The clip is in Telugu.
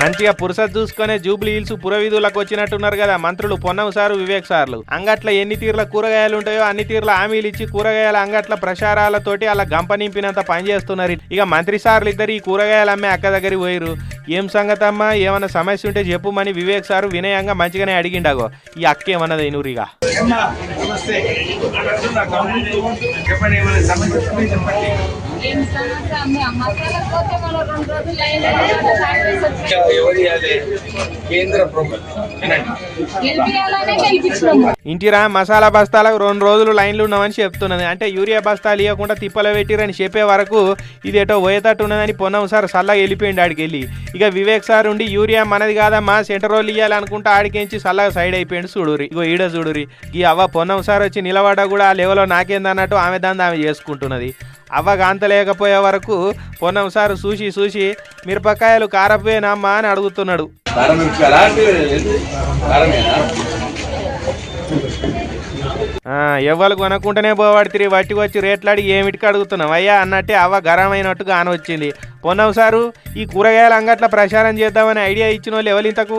మంచిగా పురుసత్ చూసుకునే జూబ్లీ హిల్స్ పురవీధులకు వచ్చినట్టున్నారు కదా మంత్రులు పొన్నం సారు వివేక్ సార్లు. అంగట్ల ఎన్ని తీర్ల కూరగాయలు ఉంటాయో అన్ని తీర్ల హామీలు ఇచ్చి కూరగాయల అంగట్ల ప్రచారాలతోటి అలా గంప నింపినంత పనిచేస్తున్నారు ఇక మంత్రి సార్లు ఇద్దరు ఈ కూరగాయలు అమ్మే అక్క దగ్గరికి పోయిరు ఏం సంగతమ్మా? ఏమన్నా సమస్య ఉంటే చెప్పుమని వివేక్ సారు వినయంగా మంచిగానే అడిగిండాగో. ఈ అక్క ఏమన్నది ఇనురిగా నమస్తే. ఇంటిరా మసాలా బస్తాలకు రెండు రోజులు లైన్లు ఉన్నామని చెప్తున్నది. అంటే యూరియా బస్తాలు ఇవ్వకుండా తిప్పలు పెట్టిరని చెప్పే వరకు ఇది ఏటో పోయేటట్టు ఉన్నదని పొన్నం సార్ సల్లగా వెళ్ళిపోయింది ఆడికి వెళ్ళి. ఇక వివేక్ సార్ ఉండి యూరియా మనది కాదమ్మా సెంటర్ రోల్ ఇవ్వాలనుకుంటే ఆడికించి సల్లగా సైడ్ అయిపోయింది చూడురి ఇగో ఈడ చూడురి ఈ అవ్వ పొన్నం సార్ వచ్చి నిలబడ్డా కూడా ఆ లెవెల్లో నాకేందన్నట్టు ఆమె దాన్ని ఆమె చేసుకుంటున్నది. అవ్వ కాంత లేకపోయే వరకు పొన్నం సార్ చూసి చూసి మిరపకాయలు కారపోయేనమ్మా అని అడుగుతున్నాడు. ఎవ్వరు కొనకుండానే పోవాడితిరి వట్టి వచ్చి రేట్లాడి ఏమిటికి అడుగుతున్నాం అయ్యా అన్నట్టే అవ్వ గరమైనట్టుగా ఆనొచ్చింది పొన్నవు సారు ఈ కూరగాయల అంగట్ల ప్రచారం చేద్దామని ఐడియా ఇచ్చిన వాళ్ళు ఎవరు ఇంతకు